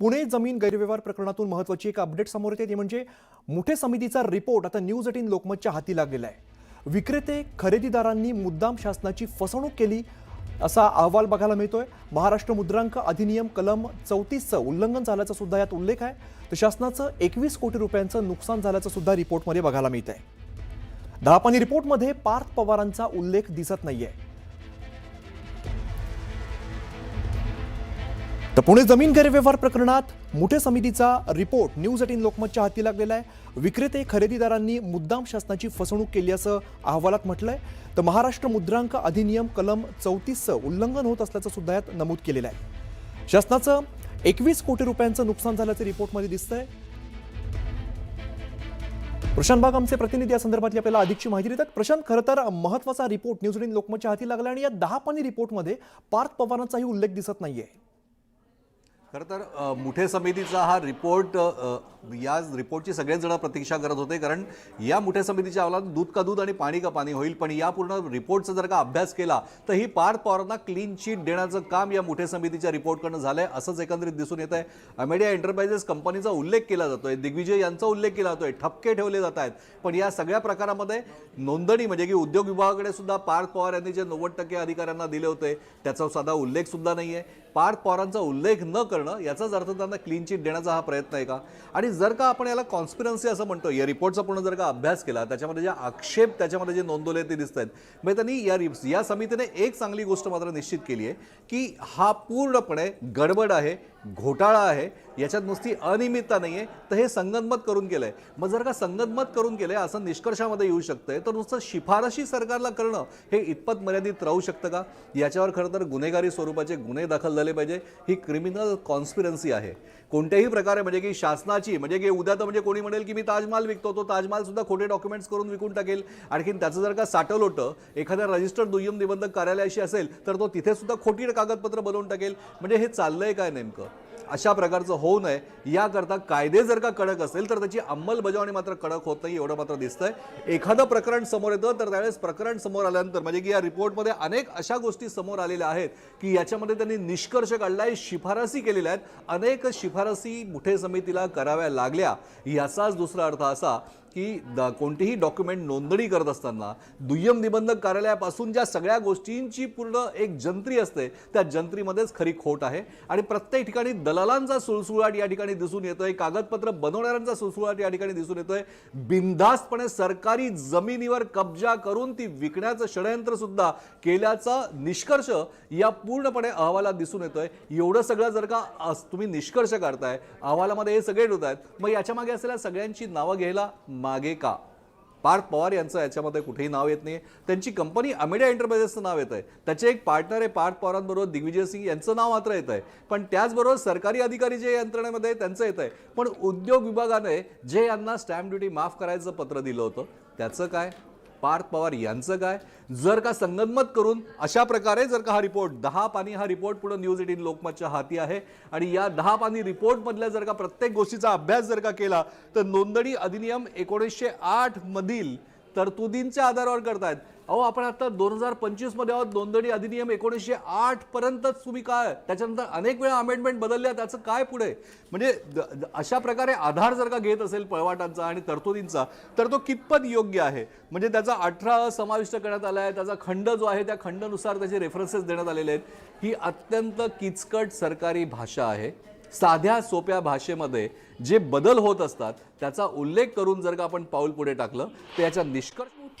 पुणे जमीन गैरव्यवहार प्रकरणातून महत्वाची एक अपडेट समोर येते ती म्हणजे मुठे समितीचा रिपोर्ट आता न्यूज एटीन लोकमतच्या हाती लागलेला आहे. विक्रेते खरेदीदारांनी मुद्दाम शासनाची फसवणूक केली असा अहवाल बघायला मिळतोय. महाराष्ट्र मुद्रांक अधिनियम कलम चौतीसचं उल्लंघन झाल्याचा सुद्धा यात उल्लेख आहे. तर शासनाचं एकवीस कोटी रुपयांचं नुकसान झाल्याचं सुद्धा रिपोर्टमध्ये बघायला मिळत आहे दहापानी रिपोर्टमध्ये पार्थ पवारांचा उल्लेख दिसत नाहीये. तर पुणे जमीन गैरव्यवहार प्रकरणात मुठे समितीचा रिपोर्ट न्यूज एटीन लोकमतच्या हाती लागलेला आहे. विक्रेते खरेदीदारांनी मुद्दाम शासनाची फसवणूक केली असं अहवालात म्हटलंय. तर महाराष्ट्र मुद्रांक अधिनियम कलम चौतीसचं उल्लंघन होत असल्याचं सुद्धा यात नमूद केलेलं आहे. शासनाचं एकवीस कोटी रुपयांचं नुकसान झाल्याचं रिपोर्टमध्ये दिसतंय. प्रशांत बाग आमचे प्रतिनिधी या संदर्भातली आपल्याला अधिकची माहिती देतात. प्रशांत खरं तर महत्त्वाचा रिपोर्ट न्यूज एटीन लोकमतच्या हाती लागला आणि या दहा पाणी रिपोर्टमध्ये पार्थ पवारांचाही उल्लेख दिसत नाहीये. खरं तर मुठे समितीचा हा रिपोर्ट या रिपोर्टची सगळेच जण प्रतीक्षा करत होते. कारण या मुठे समितीच्या अहवालात दूध का दूध आणि पाणी का पाणी होईल पण या पूर्ण रिपोर्टचा जर का अभ्यास केला तर ही पार्थ पवारांना क्लीन चिट देण्याचं काम या मुठे समितीच्या रिपोर्टकडनं आहे असंच एकंदरीत दिसून येत आहे अमेडिया एंटरप्राइजेस कंपनीचा उल्लेख केला जातोय दिग्विजय यांचा उल्लेख केला जातोय ठपके ठेवले जात आहेत. पण या सगळ्या प्रकारामध्ये नोंदणी म्हणजे की उद्योग विभागाकडे सुद्धा पार्थ पवार यांनी जे नव्वद टक्के अधिकाऱ्यांना दिले होते त्याचा साधा उल्लेख सुद्धा आहे पार्थ पवारांचा उल्लेख न करणं याचाच अर्थ त्यांना क्लीन चिट देण्याचा हा प्रयत्न आहे का? आणि जर का आपण याला कॉन्स्पिरन्सी असं म्हणतो या रिपोर्टचा पूर्ण जर का अभ्यास केला त्याच्यामध्ये जे आक्षेप त्याच्यामध्ये जे नोंदवले ते दिसत आहेत म्हणजे त्यांनी या रिप्स या समितीने एक चांगली गोष्ट मात्र निश्चित केली आहे की हा पूर्णपणे गडबड आहे घोटाळा आहे याच्यात नुसती अनियमितता नाही आहे तर हे संगनमत करून केलं आहे मग जर का संगनमत करून केलं आहे असं निष्कर्षामध्ये येऊ शकतंय तर नुसतं शिफारशी सरकारला करणं हे इतपत मर्यादित राहू शकतं का? याच्यावर खरं तर गुन्हेगारी स्वरूपाचे गुन्हे दाखल झाले पाहिजे. ही क्रिमिनल कॉन्स्पिरन्सी आहे. कोणत्याही प्रकारे म्हणजे की शासनाची म्हणजे की उद्या तर म्हणजे कोणी म्हणेल की मी ताजमहाल विकतो तो ताजमहालसुद्धा खोटे डॉक्युमेंट्स करून विकून टाकेल. आणखीन त्याचं जर का साठवलं होतं एखाद्या रजिस्टर्ड दुय्यम निबंधक कार्यालयाशी असेल तर तो तिथेसुद्धा खोटी कागदपत्र बनवून टाकेल. म्हणजे हे चाललंय काय नेमकं? अशा प्रकारचं होऊ नये. याकरता कायदे जर का कडक असेल तर त्याची अंमलबजावणी मात्र कडक होत नाही एवढं मात्र दिसतंय. एखादं प्रकरण समोर येतं तर त्यावेळेस प्रकरण समोर आल्यानंतर म्हणजे की या रिपोर्टमध्ये अनेक अशा गोष्टी समोर आलेल्या आहेत की याच्यामध्ये त्यांनी निष्कर्ष काढलाय शिफारसी केलेल्या आहेत. अनेक शिफारसी मुठे समितीला कराव्या लागल्या. याचाच दुसरा अर्थ असा की द कोणतीही डॉक्युमेंट नोंदणी करत असताना दुय्यम निबंधक कार्यालयापासून ज्या सगळ्या गोष्टींची पूर्ण एक जंत्री असते त्या जंत्रीमध्येच खरी खोट आहे. आणि प्रत्येक ठिकाणी दल दलालांचा सुळसुळाट या ठिकाणी दिसून येतोय. कागदपत्र बनवणाऱ्यांचा सुळसुळाट या ठिकाणी दिसून येतोय. बिनधास्तपणे सरकारी जमिनीवर कब्जा करून ती विकण्याचं षडयंत्र सुद्धा केल्याचा निष्कर्ष या पूर्णपणे अहवालात दिसून येतोय. एवढं सगळं जर का अस- तुम्ही निष्कर्ष काढताय अहवालामध्ये हे सगळे होत आहेत मग याच्या मागे असलेल्या सगळ्यांची नावं घ्यायला मागे का? पार्थ पवार यांचं याच्यामध्ये कुठेही नाव येत नाही त्यांची कंपनी अमेडिया एंटरप्राइजेसचं नाव येत आहे त्याचे एक पार्टनर आहे पार्थ पवारांबरोबर दिग्विजय सिंग यांचं नाव मात्र येत आहे पण त्याचबरोबर सरकारी अधिकारी जे यंत्रणेमध्ये त्यांचं येत आहे पण उद्योग विभागाने जे यांना स्टॅम्प ड्युटी माफ करायचं पत्र दिलं होतं त्याचं काय? पार्थ पवार यांचं काय? जर का संगनमत करून अशा प्रकारे जर का हा रिपोर्ट दहा पाणी हा रिपोर्ट पुढे न्यूज एटीन लोकमतच्या हाती आहे आणि या दहा पाणी रिपोर्टमधल्या जर का प्रत्येक गोष्टीचा अभ्यास जर का केला तर नोंदणी अधिनियम एकोणीसशे आठ मधील तरतुदींच्या आधारावर करतायत. अहो आपण आता दोन हजार पंचवीसमध्ये आहोत. नोंदणी अधिनियम एकोणीसशे आठ पर्यंतच तुम्ही काय? त्याच्यानंतर अनेक वेळा अमेंडमेंट बदलल्या. त्याचं काय पुढे? म्हणजे अशा प्रकारे आधार जर का घेत असेल पळवाटांचा आणि तरतुदींचा तर तो कितपत योग्य आहे? म्हणजे त्याचा अठरा समाविष्ट करण्यात आला आहे. त्याचा खंड जो आहे त्या खंडानुसार त्याचे रेफरन्सेस देण्यात आलेले आहेत. ही अत्यंत किचकट सरकारी भाषा आहे. साध्या सोप्या भाषेमध्ये जे बदल होत असतात त्याचा उल्लेख करून जर का आपण पाऊल पुढे टाकलं तर याचा निष्कर्ष